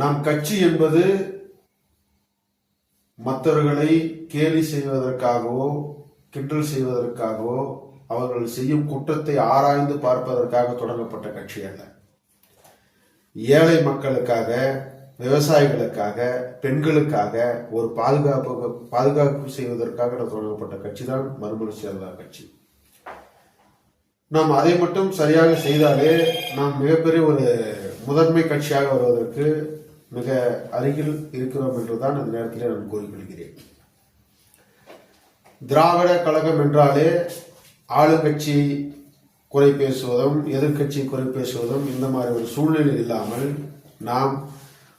நாம் கட்சி என்பது மற்றவர்களை கேலி செய்வதற்காகவோ கிண்டல் செய்வதற்காகவோ அவர்கள் செய்யும் குற்றத்தை ஆராய்ந்து பார்ப்பதற்காக தொடங்கப்பட்ட கட்சி அல்ல. ஏழை மக்களுக்காக விவசாயிகளுக்காக பெண்களுக்காக ஒரு பாதுகாப்பு பாதுகாப்பு செய்வதற்காக தொடங்கப்பட்ட கட்சி தான் மறுமலர்ச்சி அல்லாத கட்சி. நாம் அதை மட்டும் சரியாக செய்தாலே நாம் மிகப்பெரிய ஒரு முதன்மை கட்சியாக வருவதற்கு மிக அருகில் இருக்கிறோம் என்றுதான் அந்த நேரத்தில் நான் கூறிக்கொள்கிறேன். திராவிட கழகம் என்றாலே ஆளுங்கட்சி குறை பேசுவதும் எதிர்க்கட்சி குறை பேசுவதும் இந்த மாதிரி ஒரு சூழ்நிலை இல்லாமல் நாம்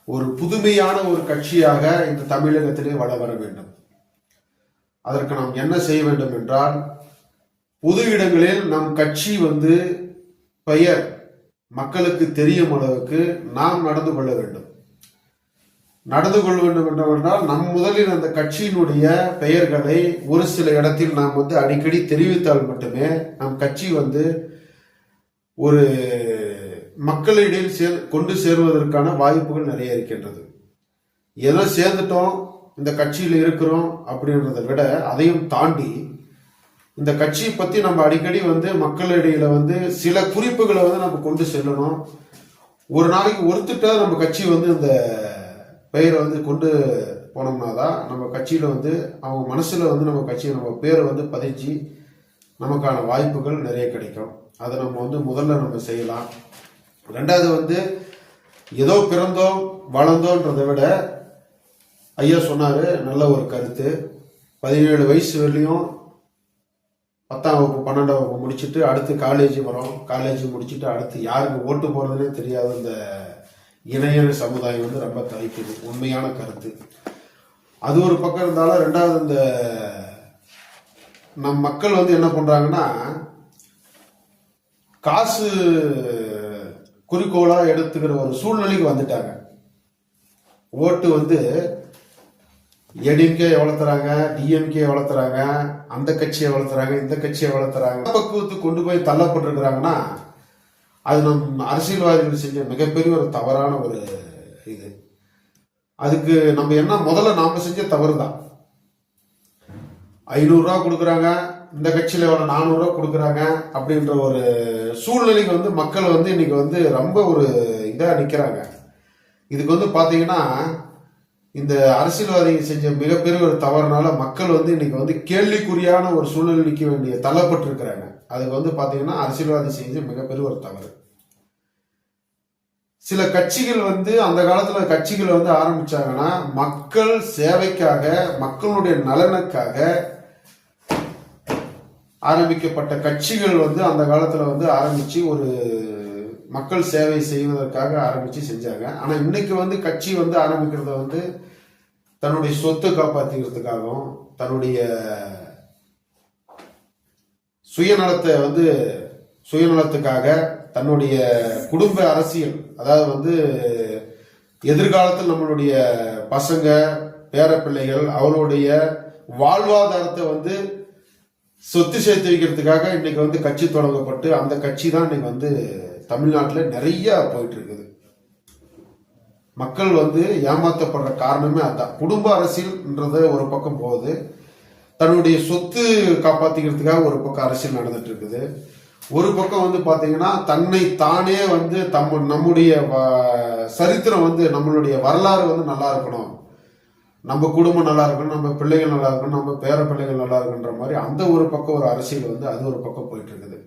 ஒரு புதுமையான ஒரு கட்சியாக இந்த தமிழகத்திலே வள வர வேண்டும். அதற்கு நாம் என்ன செய்ய வேண்டும் என்றால் பொது இடங்களில் நம் கட்சி வந்து பெயர் மக்களுக்கு தெரியும் அளவுக்கு நாம் நடந்து கொள்ள வேண்டும். நடந்து கொள்ள வேண்டும் என்றால் நம் முதலில் அந்த கட்சியினுடைய பெயர்களை ஒரு சில இடத்தில் நாம் வந்து அடிக்கடி தெரிவித்தால் மட்டுமே நம் கட்சி வந்து ஒரு மக்களிடையில் சே கொண்டு சேருவதற்கான வாய்ப்புகள் நிறைய இருக்கின்றது. ஏதோ சேர்ந்துட்டோம் இந்த கட்சியில் இருக்கிறோம் அப்படின்றத விட அதையும் தாண்டி இந்த கட்சியை பற்றி நம்ம அடிக்கடி வந்து மக்களிடையில் வந்து சில குறிப்புகளை வந்து நம்ம கொண்டு செல்லணும். ஒரு நாளைக்கு ஒருத்திட்ட நம்ம கட்சி வந்து இந்த பெயரை வந்து கொண்டு போனோம்னா தான் நம்ம கட்சியில் வந்து அவங்க மனசில் வந்து நம்ம கட்சியை நம்ம பேரை வந்து பதிச்சு நமக்கான வாய்ப்புகள் நிறைய கிடைக்கும். அதை நம்ம வந்து முதல்ல நம்ம செய்யலாம். ரெண்டாவது வந்து ஏதோ பிறந்தோம் வளர்ந்தோன்றதை விட ஐயா சொன்னார் நல்ல ஒரு கருத்து. பதினேழு வயசு வரலையும் பத்தாம் வகுப்பு பன்னெண்டாம் வகுப்பு முடிச்சுட்டு அடுத்து காலேஜ் வரோம். காலேஜ் முடிச்சுட்டு அடுத்து யாருக்கு ஓட்டு போகிறதுனே தெரியாத இந்த இணைய சமுதாயம் வந்து ரொம்ப தவிக்குது. உண்மையான கருத்து. அது ஒரு பக்கம் இருந்தாலும் ரெண்டாவது இந்த நம் மக்கள் வந்து என்ன பண்ணுறாங்கன்னா காசு குறிக்கோளாக எடுத்துக்கிற ஒரு சூழ்நிலைக்கு வந்துட்டாங்க. ஓட்டு வந்து ஏடிஎம்கே வளர்த்துறாங்க டிஎம்கே வளர்த்துறாங்க அந்த கட்சியை வளர்த்துறாங்க இந்த கட்சியை வளர்த்துறாங்க. பக்குவத்துக்கு கொண்டு போய் தள்ளப்பட்டிருக்கிறாங்கன்னா அது நம் அரசியல்வாதிகள் செஞ்ச மிகப்பெரிய ஒரு தவறான ஒரு இது. அதுக்கு நம்ம என்ன முதல்ல நாம செஞ்ச தவறு தான் ஐநூறுரூவா கொடுக்குறாங்க இந்த கட்சியில் எவ்வளோ நானூறுரூவா கொடுக்குறாங்க அப்படின்ற ஒரு சூழ்நிலைக்கு வந்து மக்கள் வந்து இன்னைக்கு வந்து ரொம்ப ஒரு இதாக நிற்கிறாங்க இதுக்கு வந்து பார்த்தீங்கன்னா இந்த அரசியல்வாதிங்க செஞ்ச மிகப்பெரிய ஒரு தவறுனால மக்கள் வந்து இன்னைக்கு வந்து கேள்விக்குறியான ஒரு சூழ்நிலை நிற்க வேண்டிய தள்ளப்பட்டிருக்கிறாங்க. அதுக்கு வந்து பார்த்தீங்கன்னா அரசியல்வாதி செஞ்சு மிகப்பெரிய ஒரு தவறு. சில கட்சிகள் வந்து அந்த காலத்தில் கட்சிகள் வந்து ஆரம்பிச்சாங்கன்னா மக்கள் சேவைக்காக மக்களுடைய நலனுக்காக ஆரம்பிக்கப்பட்ட கட்சிகள் வந்து அந்த காலத்தில் வந்து ஆரம்பித்து ஒரு மக்கள் சேவை செய்வதற்காக ஆரம்பித்து செஞ்சாங்க. ஆனால் இன்னைக்கு வந்து கட்சி வந்து ஆரம்பிக்கிறத வந்து தன்னுடைய சொத்து காப்பாற்றிக்கிறதுக்காகவும் தன்னுடைய சுயநலத்தை வந்து சுயநலத்துக்காக தன்னுடைய குடும்ப அரசியல் அதாவது வந்து எதிர்காலத்தில் நம்மளுடைய பசங்க பேரப்பிள்ளைகள் அவளுடைய வாழ்வாதாரத்தை வந்து சொத்து சேர்த்து வைக்கிறதுக்காக இன்னைக்கு வந்து கட்சி தொடங்கப்பட்டு அந்த கட்சி தான் இன்னைக்கு வந்து தமிழ்நாட்டில் நிறைய போயிட்டு இருக்குது. மக்கள் வந்து ஏமாற்றப்படுற காரணமே அதுதான் குடும்ப அரசியல்ன்றது ஒரு பக்கம் போகுது. தன்னுடைய சொத்து காப்பாத்திக்கிறதுக்காக ஒரு பக்கம் அரசியல் நடந்துட்டு இருக்குது ஒரு பக்கம் வந்து பாத்தீங்கன்னா தன்னை தானே வந்து தம் நம்முடைய சரித்திரம் வந்து நம்மளுடைய வரலாறு வந்து நல்லா இருக்கணும். நம்ம குடும்பம் நல்லா இருக்கணும் நம்ம பிள்ளைகள் நல்லா இருக்கணும் நம்ம பேர பிள்ளைகள் நல்லா இருக்குன்ற மாதிரி அந்த ஒரு பக்கம் ஒரு அரசியல் வந்து அது ஒரு பக்கம் போயிட்டு இருக்குது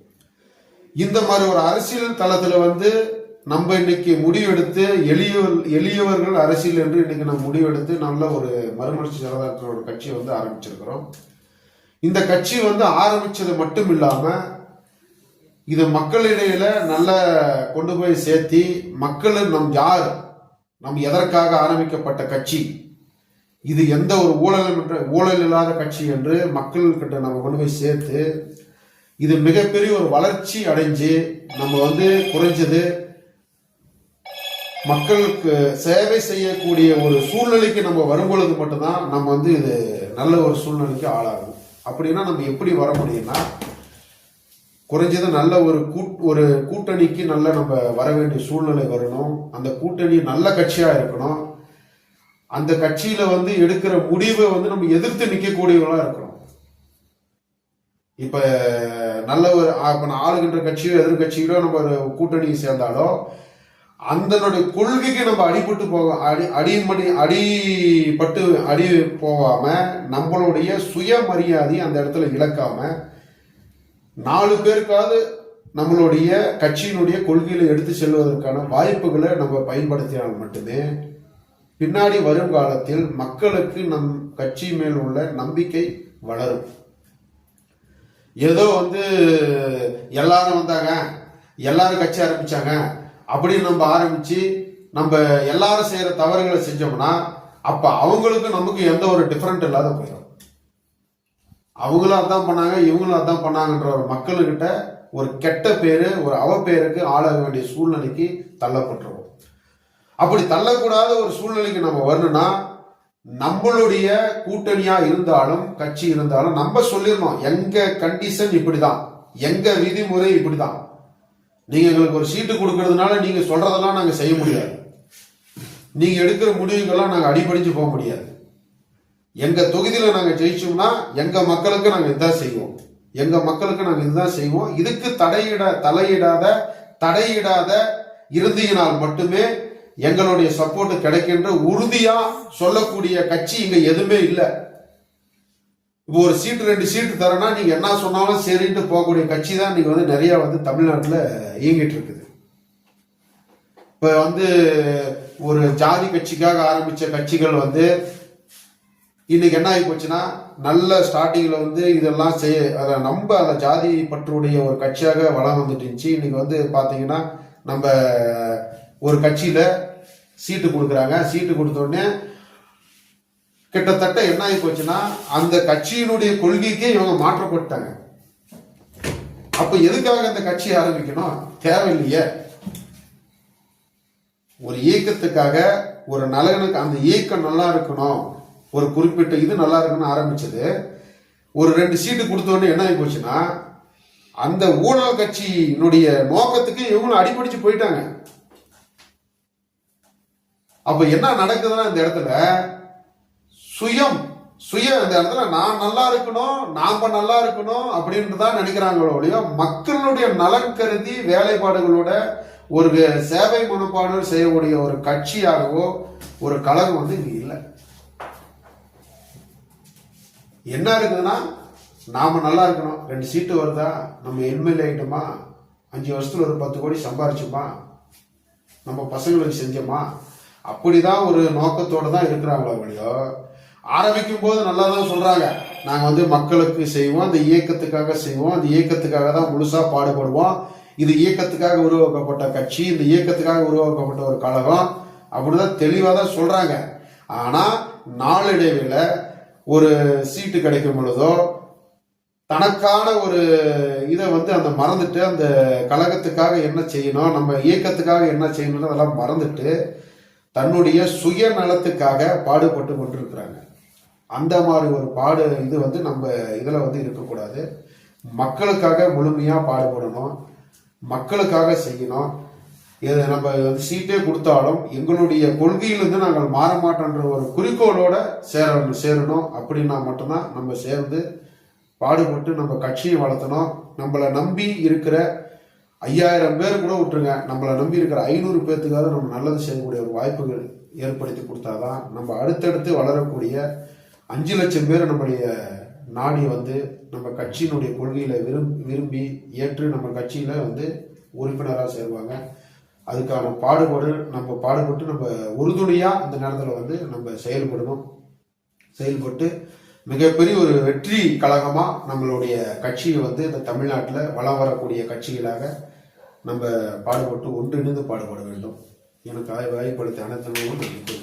இந்த மாதிரி ஒரு அரசியல் தளத்துல வந்து நம்ம இன்னைக்கு முடிவெடுத்து எளிய எளியவர்கள் அரசியல் என்று இன்னைக்கு நம்ம முடிவெடுத்து நல்ல ஒரு மறுமலர்ச்சி ஜனதாதள ஒரு கட்சியை வந்து ஆரம்பிச்சிருக்கிறோம். இந்த கட்சி வந்து ஆரம்பிச்சது மட்டும் இல்லாம இது மக்களிடையில நல்ல கொண்டு போய் சேர்த்தி மக்கள் நம் யார் நம் எதற்காக ஆரம்பிக்கப்பட்ட கட்சி இது எந்த ஒரு ஊழல் ஊழல் இல்லாத கட்சி என்று மக்கள்கிட்ட நம்ம கொண்டு போய் சேர்த்து இது மிகப்பெரிய ஒரு வளர்ச்சி அடைஞ்சு நம்ம வந்து குறைஞ்சது மக்களுக்கு சேவை செய்யக்கூடிய ஒரு சூழ்நிலைக்கு நம்ம வரும்பொழுது மட்டும்தான் நம்ம வந்து இது நல்ல ஒரு சூழ்நிலைக்கு ஆளாகும். அப்படின்னா நம்ம எப்படி வர முடியும்னா குறைஞ்சது நல்ல ஒரு கூட் ஒரு கூட்டணிக்கு நல்ல நம்ம வர வேண்டிய சூழ்நிலை வரணும். அந்த கூட்டணி நல்ல கட்சியாக இருக்கணும். அந்த கட்சியில வந்து எடுக்கிற முடிவை வந்து நம்ம எதிர்த்து நிற்கக்கூடியவங்களாக இருக்கணும். இப்போ நல்ல ஒரு இப்போ நான் ஆளுகின்ற கட்சியோ எதிர்கட்சியிலோ நம்ம ஒரு கூட்டணி சேர்ந்தாலோ அந்தனுடைய கொள்கைக்கு நம்ம அடிபட்டு போக அடி அடிமடி அடிபட்டு அடி போகாம நம்மளுடைய சுயமரியாதை அந்த இடத்துல இழக்காம நாலு பேருக்காவது நம்மளுடைய கட்சியினுடைய கொள்கையில எடுத்து செல்வதற்கான வாய்ப்புகளை நம்ம பயன்படுத்தினால் மட்டுமே பின்னாடி வரும் காலத்தில் மக்களுக்கு நம் கட்சி மேல் உள்ள நம்பிக்கை வளரும். ஏதோ வந்து எல்லாரும் வந்தாங்க எல்லாரும் கட்சி ஆரம்பிச்சாங்க அப்படின்னு நம்ம ஆரம்பிச்சு நம்ம எல்லாரும் செய்யற தவறுகளை செஞ்சோம்னா அப்ப அவங்களுக்கும் நமக்கு எந்த ஒரு டிஃபரெண்ட் இல்லாத போயிடும். அவங்களும் அதான் பண்ணாங்க இவங்களும் அதான் பண்ணாங்கன்ற ஒரு மக்களுக்கிட்ட ஒரு கெட்ட பேரு ஒரு அவப்பேருக்கு ஆளாக வேண்டிய சூழ்நிலைக்கு தள்ளப்பட்டுருவோம். அப்படி தள்ளக்கூடாத ஒரு சூழ்நிலைக்கு நம்ம வரணும்னா நம்மளுடைய கூட்டணியா இருந்தாலும் கட்சி இருந்தாலும் நம்ம சொல்லிடணும் எங்க கண்டிஷன் இப்படிதான் எங்க விதிமுறை இப்படிதான். நீங்க எங்களுக்கு ஒரு சீட்டு கொடுக்கறதுனால நீங்க சொல்றதெல்லாம் நாங்க செய்ய முடியாது. நீங்க எடுக்கிற முடிவுகள்லாம் நாங்க அடிபடிஞ்சு போக முடியாது. எங்க தொகுதியில நாங்க ஜெயிச்சோம்னா எங்க மக்களுக்கு நாங்க இதுதான் செய்வோம். எங்க மக்களுக்கு நாங்க இதுதான் செய்வோம். இதுக்கு தடையிட தலையிடாத தடையிடாத இறுதியினால் மட்டுமே எங்களுடைய சப்போர்ட் கிடைக்கின்ற உறுதியா சொல்லக்கூடிய கட்சி இங்க எதுவுமே இல்லை. இப்போ ஒரு சீட்டு ரெண்டு சீட்டு தரேன்னா நீங்க என்ன சொன்னாலும் சரின்ட்டு போகக்கூடிய கட்சி தான் நீங்க வந்து நிறைய வந்து தமிழ்நாட்டில் இயங்கிட்டு இருக்குது. இப்ப வந்து ஒரு ஜாதி கட்சிக்காக ஆரம்பிச்ச கட்சிகள் வந்து இன்னைக்கு என்ன ஆகி போச்சுன்னா நல்ல ஸ்டார்டிங்ல வந்து இதெல்லாம் செய்ய அதை நம்ம அந்த ஜாதி பற்றுடைய ஒரு கட்சியாக வளம் வந்துட்டு இருந்துச்சு. இன்னைக்கு வந்து பாத்தீங்கன்னா நம்ம ஒரு கட்சியில சீட்டு கொடுக்குறாங்க. சீட்டு கொடுத்தோடனே கிட்டத்தட்ட என்ன ஆகி போச்சுன்னா அந்த கட்சியினுடைய கொள்கைக்கே இவங்க மாற்றப்பட்டாங்க அப்ப எதுக்காக அந்த கட்சி ஆரம்பிக்கணும்? தேவையில்லையே. ஒரு இயக்கத்துக்காக ஒரு நலகனுக்கு அந்த இயக்கம் நல்லா இருக்கணும். ஒரு குறிப்பிட்ட இது நல்லா இருக்கணும்னு ஆரம்பிச்சது. ஒரு ரெண்டு சீட்டு கொடுத்த என்ன ஆகி போச்சுன்னா அந்த ஊழல் கட்சியினுடைய நோக்கத்துக்கு இவங்களும் அடிபடிச்சு போயிட்டாங்க. அப்ப என்ன நடக்குதுன்னா இந்த இடத்துல சுயம். சுய இந்த இடத்துல நான் நல்லா இருக்கணும் நாம நல்லா இருக்கணும் அப்படின்ட்டு தான் நினைக்கிறாங்களோ ஒழிய மக்களுடைய நலன் கருதி வேலைப்பாடுகளோட ஒரு சேவை மனப்பாடு செய்யக்கூடிய ஒரு கட்சியாகவோ ஒரு கழகம் வந்து இங்க இல்லை. என்ன இருக்குதுன்னா நாம நல்லா இருக்கணும். ரெண்டு சீட்டு வருதா? நம்ம எம்எல்ஏ ஆயிட்டோமா? அஞ்சு வருஷத்துல ஒரு பத்து கோடி சம்பாரிச்சோமா? நம்ம பசங்களுக்கு செஞ்சோமா? அப்படிதான் ஒரு நோக்கத்தோடு தான் இருக்கிறாங்களோ ஒழியோ ஆரம்பிக்கும் போது நல்லா தான் சொல்றாங்க. நாங்கள் வந்து மக்களுக்கு செய்வோம் அந்த இயக்கத்துக்காக செய்வோம் அந்த இயக்கத்துக்காக தான் முழுசாக பாடுபடுவோம். இது இயக்கத்துக்காக உருவாக்கப்பட்ட கட்சி இந்த இயக்கத்துக்காக உருவாக்கப்பட்ட ஒரு கழகம் அப்படின்னு தான் தெளிவாக தான் சொல்கிறாங்க ஆனால் நாளடைவில் ஒரு சீட்டு கிடைக்கும் பொழுதோ தனக்கான ஒரு இதை வந்து அந்த மறந்துட்டு அந்த கழகத்துக்காக என்ன செய்யணும் நம்ம இயக்கத்துக்காக என்ன செய்யணும் அதெல்லாம் மறந்துட்டு தன்னுடைய சுயநலத்துக்காக பாடுபட்டு கொண்டிருக்கிறாங்க. அந்த மாதிரி ஒரு பாடு இது வந்து நம்ம இதில் வந்து இருக்கக்கூடாது. மக்களுக்காக முழுமையாக பாடுபடணும். மக்களுக்காக செய்யணும். இது நம்ம வந்து சீட்டே கொடுத்தாலும் எங்களுடைய கொள்கையிலிருந்து நாங்கள் மாற மாட்டோன்ற ஒரு குறிக்கோளோட சேர சேரணும். அப்படின்னா மட்டும்தான் நம்ம சேர்ந்து பாடுபட்டு நம்ம கட்சியை வளர்த்தணும். நம்மளை நம்பி இருக்கிற ஐயாயிரம் பேர் கூட விட்டுருங்க. நம்மளை நம்பி இருக்கிற ஐநூறு பேர்த்துக்காக நம்ம நல்லது செய்யக்கூடிய ஒரு வாய்ப்புகள் ஏற்படுத்தி கொடுத்தாதான் நம்ம அடுத்தடுத்து வளரக்கூடிய அஞ்சு லட்சம் பேர் நம்முடைய நாடி வந்து நம்ம கட்சியினுடைய கொள்கையில விரும்பி விரும்பி ஏற்று நம்ம கட்சியில வந்து உறுப்பினராக சேருவாங்க. அதுக்கான பாடுபாடு நம்ம பாடுபட்டு நம்ம உறுதுணையா அந்த நேரத்தில் வந்து நம்ம செயல்படணும். செயல்பட்டு மிகப்பெரிய ஒரு வெற்றி கழகமாக நம்மளுடைய கட்சியை வந்து இந்த தமிழ்நாட்டில் வளம் வரக்கூடிய கட்சிகளாக நம்ம பாடுபட்டு ஒன்றிணைந்து பாடுபட வேண்டும். எனக்கு வாய்ப்படுத்த அனைத்து நன்றி.